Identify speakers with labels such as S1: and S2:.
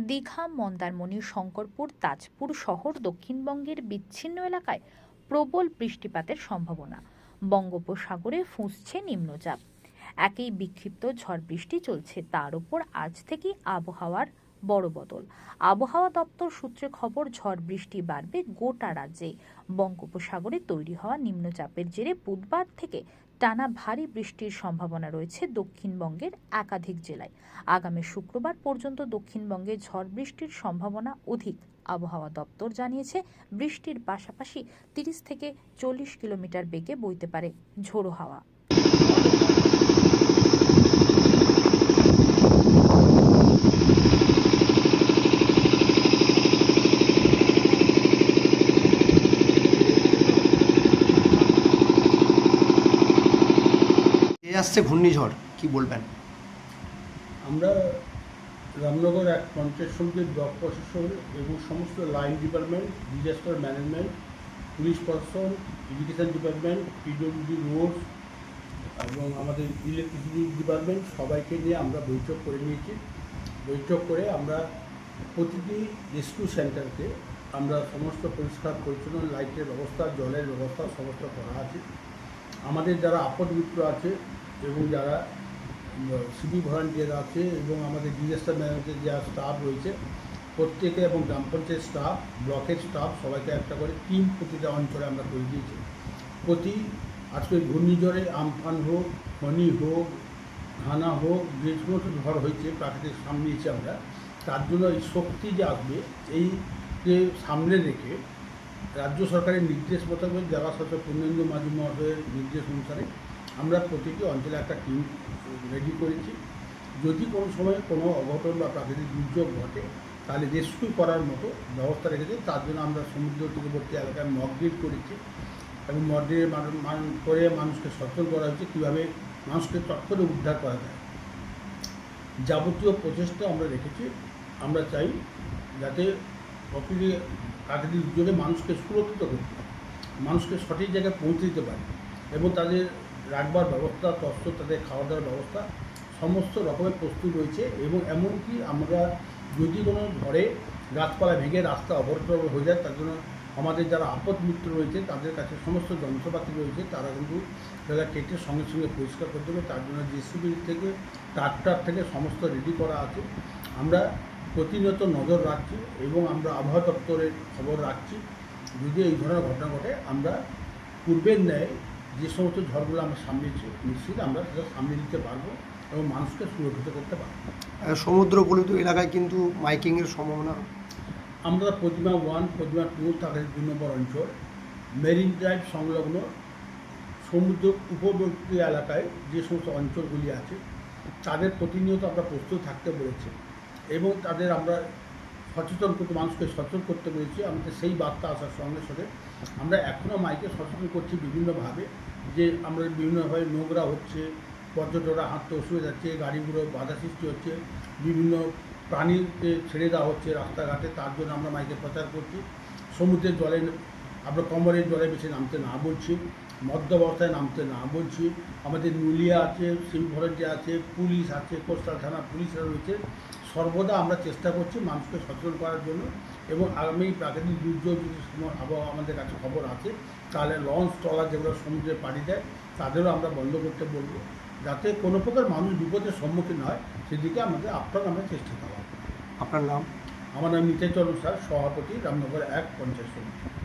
S1: দীঘা, মন্দারমণি, শঙ্করপুর, তাজপুর শহর দক্ষিণবঙ্গের বিচ্ছিন্ন এলাকায় প্রবল বৃষ্টিপাতের সম্ভাবনা। বঙ্গোপসাগরে ফুঁসছে নিম্নচাপ। একই বিক্ষিপ্ত ঝড় বৃষ্টি চলছে। তার উপর আজ থেকে আবহাওয়ার বড় বদল। আবহাওয়া দপ্তর সূত্রে খবর, ঝড় বৃষ্টি বাড়বে গোটা রাজ্যে। বঙ্গোপসাগরে তৈরি হওয়া নিম্নচাপের জেরে বুধবার থেকে টানা ভারী বৃষ্টির সম্ভাবনা রয়েছে দক্ষিণবঙ্গের একাধিক জেলায়। আগামী শুক্রবার পর্যন্ত দক্ষিণবঙ্গে ঝড় বৃষ্টির সম্ভাবনা অধিক। আবহাওয়া দপ্তর জানিয়েছে, বৃষ্টির পাশাপাশি তিরিশ থেকে চল্লিশ কিলোমিটার বেগে বইতে পারে ঝোড়ো হাওয়া।
S2: আসছে ঘূর্ণিঝড়, কি বলবেন?
S3: আমরা রামনগর এক পঞ্চায়েত সমিতির ব্লক প্রশাসন এবং সমস্ত line department, disaster management, police প্রশাসন এডুকেশন ডিপার্টমেন্ট, পিডব্লিউডি রোড এবং আমাদের ইলেকট্রিসিটি ডিপার্টমেন্ট সবাইকে নিয়ে আমরা বৈঠক করে নিয়েছি। বৈঠক করে আমরা প্রতিটি রেস্কিউ সেন্টারকে আমরা সমস্ত পরিষ্কার, পরিচ্ছন্ন, লাইটের ব্যবস্থা, জলের ব্যবস্থা সমস্ত করা আছে। আমাদের যারা আপদ মিত্র আছে এবং যারা সিভি ভলান্টিয়ার আছে এবং আমাদের ডিজাস্টার ম্যানেজমেন্টের যা স্টাফ রয়েছে, প্রত্যেকে এবং গ্রাম পঞ্চায়েত স্টাফ, ব্লকের স্টাফ সবাইকে একটা করে টিম প্রতিটা অঞ্চলে আমরা করে দিয়েছি। প্রতি আজকে ঘূর্ণিঝড়ে আমফান হোক ফনি হোক, ঘানা হোক, যে সমস্ত ঝড় হয়েছে প্রাকৃতিক সামনেছি আমরা, তার জন্য এই শক্তি যে আসবে, এই যে সামনে রেখে রাজ্য সরকারের নির্দেশ মোতাবেক জেলা শাসক পূর্ণেন্দু মাঝি মহোদয়ের নির্দেশ অনুসারে আমরা প্রতিটি অঞ্চলে একটা টিম রেডি করেছি। যদি কোনো সময় কোনো অঘটন বা প্রাকৃতিক দুর্যোগ ঘটে, তাহলে রেস্কিউ করার মতো ব্যবস্থা রেখেছি। তার জন্য আমরা সমুদ্র তীরবর্তী এলাকায় মকড্রিল করেছি এবং মকড্রিল করে মানুষকে সচেতন করা হয়েছে। কীভাবে মানুষকে করে উদ্ধার করা যায়, যাবতীয় প্রচেষ্টা আমরা রেখেছি। আমরা চাই যাতে প্রকৃতি প্রাকৃতিক দুর্যোগে মানুষকে সুরক্ষিত করতে পারে, মানুষকে সঠিক জায়গায় পৌঁছে দিতে পারে এবং তাদের রাখবার ব্যবস্থা তস্ত্র তাদের খাওয়া দাওয়ার ব্যবস্থা, সমস্ত রকমের প্রস্তুত রয়েছে এবং এমনকি আমরা যদি কোনো ঘরে গাছপালা ভেঙে রাস্তা অবরোধ হয়ে যায়, তার জন্য আমাদের যারা আপদ মিত্র রয়েছে, তাদের কাছে সমস্ত যন্ত্রপাতি রয়েছে, তারা কিন্তু তারা কেটে সঙ্গে সঙ্গে পরিষ্কার করতে হবে তার জন্য জেসিবি থেকে, ট্রাক্টর থেকে সমস্ত রেডি করা আছে। আমরা প্রতিনিয়ত নজর রাখছি এবং আমরা আবহাওয়া দপ্তরের খবর রাখছি। যদি এই ধরনের ঘটনা ঘটে, আমরা পূর্বের ন্যায় যে সমস্ত ঝড়গুলো আমরা সামনেছি নিশ্চিত আমরা সেটা সামনে দিতে পারব এবং মানুষকে সুরক্ষিত করতে পারব।
S2: আহ, সমুদ্রগুলিত এলাকায় কিন্তু মাইকিংয়ের সম্ভাবনা?
S3: আমরা প্রতিমা ওয়ান প্রতিমা টু তাদের দুই নম্বর অঞ্চল মেরিন ড্রাইভ সংলগ্ন সমুদ্র উপবর্তী এলাকায় যে সমস্ত অঞ্চলগুলি আছে তাদের প্রতিনিয়ত আমরা প্রস্তুত থাকতে বলেছি এবং তাদের আমরা সচেতন করতে মানুষকে সচেতন করতে পেরেছি, আমাদের সেই বার্তা আসার সঙ্গে সঙ্গে আমরা এখনও মাইকে সচেতন করছি বিভিন্নভাবে যে আমরা বিভিন্নভাবে নোংরা হচ্ছে, পর্যটকরা হাঁটতে অসুবিধা যাচ্ছে, গাড়িগুলো বাধা সৃষ্টি হচ্ছে, বিভিন্ন প্রাণীকে ছেড়ে দেওয়া হচ্ছে রাস্তাঘাটে, তার জন্য আমরা মাইকে প্রচার করছি। সমুদ্রের জলে, আমরা কমরের জলে বেশি নামতে না বলছি মধ্যাবস্থায় নামতে না বলছি। আমাদের নুলিয়া আছে সিভিল আছে, পুলিশ আছে, কোস্টাল থানা পুলিশরা রয়েছে সর্বদা আমরা চেষ্টা করছি মানুষকে সচেতন করার জন্য এবং আগামী প্রাকৃতিক দুর্যোগ যদি আবহাওয়া আমাদের কাছে খবর আছে তাহলে লঞ্চ ট্রলার যেগুলো সমুদ্রে পাড়ি দেয় তাদেরও আমরা বন্ধ করতে বলব। যাতে কোনো প্রকার মানুষ বিপদের সম্মুখীন হয় সেদিকে আমাদের আপ্রাণ আমরা চেষ্টা করা
S2: আপনার নাম?
S3: আমার নাম নিতাই চরণ স্যার সভাপতি রামনগর এক পঞ্চায়েত সমিতি।